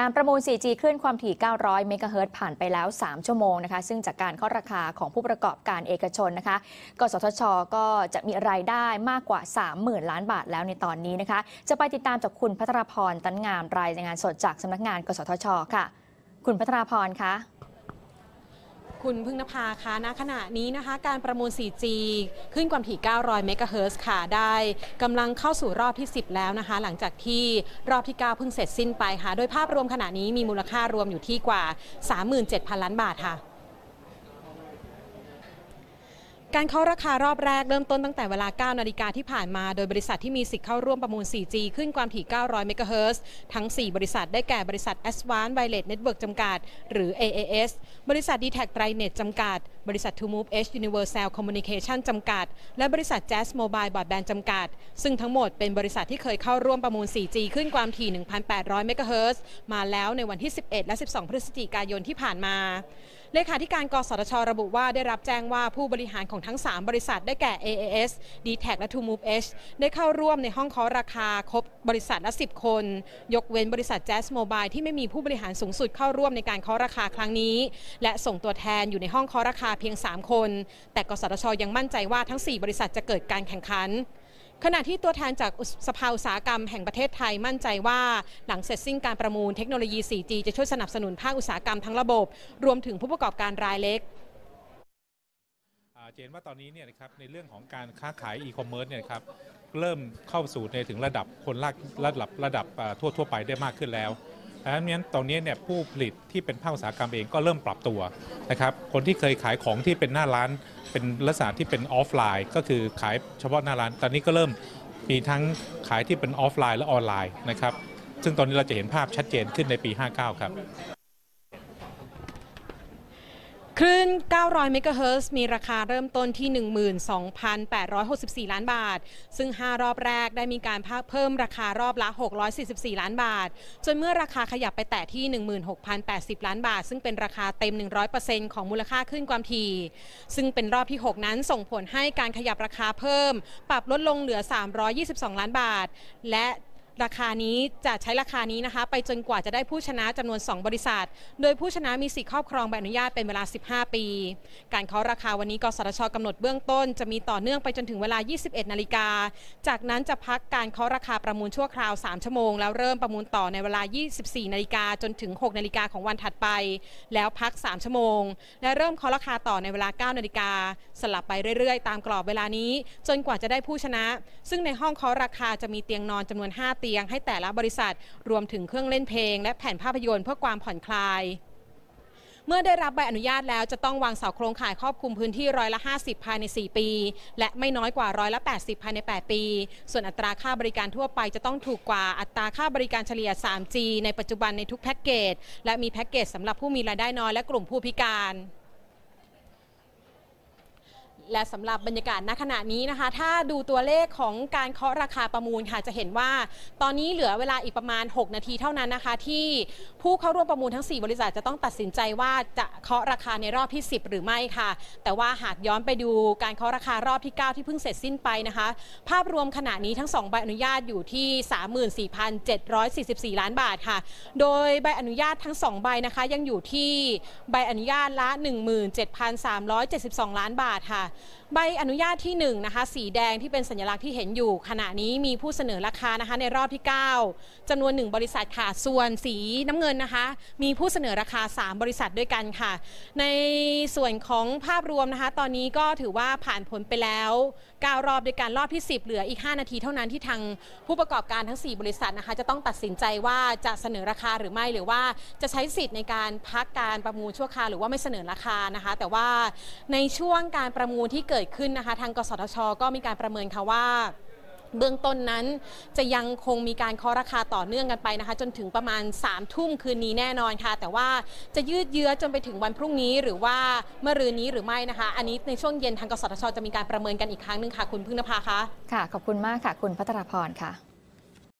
การประมูล 4G คลื่นความถี่ 900 เมกะเฮิรตผ่านไปแล้ว 3 ชั่วโมงนะคะ ซึ่งจากการข้อราคาของผู้ประกอบการเอกชนนะคะ กสทช ก็จะมีรายได้มากกว่า 30,000 ล้านบาทแล้วในตอนนี้นะคะ จะไปติดตามจากคุณพัทรพร ตันงามรายงานสดจากสำนักงาน กสทช ค่ะ คุณพัทรพรคะ คุณพึ่งนภาคะณขณะนี้นะคะ การประมูล 4G ขึ้นความถี่ 900 เมกะเฮิร์ค่ะ ได้กำลังเข้าสู่รอบที่ 10 แล้วนะคะ หลังจากที่รอบที่ 9 เพิ่งเสร็จสิ้นไปค่ะ โดยภาพรวมขณะนี้มีมูลค่ารวมอยู่ที่กว่า 37,000 ล้านบาทค่ะ การเข้าราคารอบแรกเริ่มต้นตั้งแต่เวลา 9 นาฬิกาที่ผ่านมา โดยบริษัทที่มีสิทธิ์เข้าร่วมประมูล 4G ขึ้นความถี่ 900 เมกะเฮิรตซ์ ทั้ง 4 บริษัทได้แก่บริษัท a s v a n c e Wireless Network จำกัด หรือ AAS บริษัท d t a c ไ r i n e t จำกัด บริษัท To Move H Universal Communication จำกัด และบริษัท Jazz Mobile Broadband จำกัด ซึ่งทั้งหมดเป็นบริษัทที่เคยเข้าร่วมประมูล 4G ขึ้นความถี่ 1,800 เมกะเฮิรตซ์ มาแล้วในวันที่ 11 และ 12 พฤศจิกายนที่ผ่านมา เลขาธิการกสทช ระบุว่าได้รับแจ้งว่าผู้บริหารของทั้ง 3 บริษัทได้แก่ AAS d t a c และ To Move H ได้เข้าร่วมในห้องเคาะราคาครบบริษัทละ 10 คน ยกเว้นบริษัท Jazz Mobile ที่ไม่มีผู้บริหารสูงสุดเข้าร่วมในการเคาะราคาครั้งนี้ และส่งตัวแทนอยู่ในห้องเคาะราคาเพียง 3 คน แต่กสทช ยังมั่นใจว่าทั้ง 4 บริษัทจะเกิดการแข่งขัน ขณะที่ตัวแทนจากสภาอุตสาหกรรมแห่งประเทศไทยมั่นใจว่า หลังเสร็จสิ้นการประมูลเทคโนโลยี 4G จะช่วยสนับสนุนภาคอุตสาหกรรมทั้งระบบ รวมถึงผู้ประกอบการรายเล็กเจนว่าตอนนี้เนี่ยนะครับในเรื่องของการค้าขายอีคอมเมิร์ซเนี่ยครับเริ่มเข้าสู่ในถึงระดับคนลากระดับระดับทั่วทั่วไปได้มากขึ้นแล้ว ดังนั้นตอนนี้เนี่ยผู้ผลิตที่เป็นภาคอุตสาหกรรมเองก็เริ่มปรับตัวนะครับคนที่เคยขายของที่เป็นหน้าร้านเป็นลักษณะที่เป็นออฟไลน์ ก็คือขายเฉพาะหน้าร้าน ตอนนี้ก็เริ่มมีทั้งขายที่เป็นออฟไลน์และออนไลน์นะครับซึ่งตอนนี้เราจะเห็นภาพชัดเจนขึ้นในปี 59 ครับ คลื่น 900 เมกะเฮิรตซ์มีราคาเริ่มต้นที่ 12,864 ล้านบาท ซึ่ง 5 รอบแรกได้มีการเพิ่มราคารอบละ 644 ล้านบาท จนเมื่อราคาขยับไปแตะที่ 16,080 ล้านบาท ซึ่งเป็นราคาเต็ม 100%ของมูลค่าขึ้นความถี่ ซึ่งเป็นรอบที่ 6 นั้นส่งผลให้การขยับราคาเพิ่ม ปรับลดลงเหลือ 322 ล้านบาท และ ราคานี้จะใช้ราคานี้นะคะ ไปจนกว่าจะได้ผู้ชนะจำนวน 2 บริษัท โดยผู้ชนะมีสิทธิครอบครองใบอนุญาตเป็นเวลา 15 ปี การเคาะราคาวันนี้กสทชกำหนดเบื้องต้น จะมีต่อเนื่องไปจนถึงเวลา 21 นาฬิกา จากนั้นจะพักการเคาะราคาประมูลชั่วคราว 3 ชั่วโมง แล้วเริ่มประมูลต่อในเวลา 24 นาฬิกาจนถึง 6 นาฬิกาของวันถัดไป แล้วพัก 3 ชั่วโมง และเริ่มเคาะราคาต่อในเวลา 9 นาฬิกาสลับไปเรื่อยๆ ตามกรอบเวลานี้ จนกว่าจะได้ผู้ชนะ ซึ่งในห้องเคาะราคาจะมีเตียงนอนจำนวน5เตียงให้แต่ละบริษัท รวมถึงเครื่องเล่นเพลง และแผ่นภาพยนตร์เพื่อความผ่อนคลายเมื่อได้รับใบอนุญาตแล้วจะต้องวางเสาโครงข่ายครอบคลุมพื้นที่ร้อยละ 50 ภายใน 4 ปี และไม่น้อยกว่าร้อยละ 80 ภายใน 8 ปี ส่วนอัตราค่าบริการทั่วไปจะต้องถูกกว่าอัตราค่าบริการเฉลี่ย 3G ในปัจจุบันในทุกแพ็กเกจ และมีแพ็กเกจสำหรับผู้มีรายได้น้อยและกลุ่มผู้พิการ และสำหรับบรรยากาศณขณะนี้นะคะ ถ้าดูตัวเลขของการเคาะราคาประมูลค่ะจะเห็นว่า ตอนนี้เหลือเวลาอีกประมาณ 6 นาทีเท่านั้นนะคะ ที่ผู้เข้าร่วมประมูลทั้ง 4 บริษัทจะต้องตัดสินใจว่าจะเคาะราคาในรอบที่ 10 หรือไม่ค่ะ แต่ว่าหากย้อนไปดูการเคาะราคารอบที่ 9 ที่เพิ่งเสร็จสิ้นไปนะคะ ภาพรวมขณะนี้ทั้ง 2 ใบอนุญาตอยู่ที่ 34,744 ล้านบาทค่ะ โดยใบอนุญาตทั้ง 2 ใบนะคะ ยังอยู่ที่ใบอนุญาตละ 17,372 ล้านบาทค่ะใบอนุญาตที่1นะคะสีแดงที่เป็นสัญลักษณ์ที่เห็นอยู่ ขณะนี้มีผู้เสนอราคานะคะในรอบที่ 9จำนวน 1 บริษัทค่ะ ส่วนสีน้ำเงินนะคะ มีผู้เสนอราคา 3 บริษัทด้วยกันค่ะ ในส่วนของภาพรวมนะคะ ตอนนี้ก็ถือว่าผ่านผลไปแล้ว 9 รอบด้วยกันรอบที่ 10 เหลืออีก 5 นาทีเท่านั้นที่ทางผู้ประกอบการทั้ง 4 บริษัทนะคะ จะต้องตัดสินใจว่าจะเสนอราคาหรือไม่หรือว่าจะใช้สิทธิ์ในการพักการประมูลชั่วคราวหรือว่าไม่เสนอราคานะคะ แต่ว่าในช่วงการประมูลลที่เกิดขึ้นนะคะ ทางกสทช ก็มีการประเมินค่ะว่าเบื้องต้นนั้นจะยังคงมีการเคาะราคาต่อเนื่องกันไปนะคะ จนถึงประมาณ3ามทุ่มคืนนี้แน่นอนค่ะ แต่ว่าจะยืดเยื้อจนไปถึงวันพรุ่งนี้ หรือว่าเมื่อรืนนี้หรือไม่นะคะ อันนี้ในช่วงเย็นทางกสทช จะมีการประเมินกันอีกครั้งหนึ่งค่ะ คุณพึ่งนภาคะค่ะขอบคุณมากค่ะ คุณพัทรพรค่ะ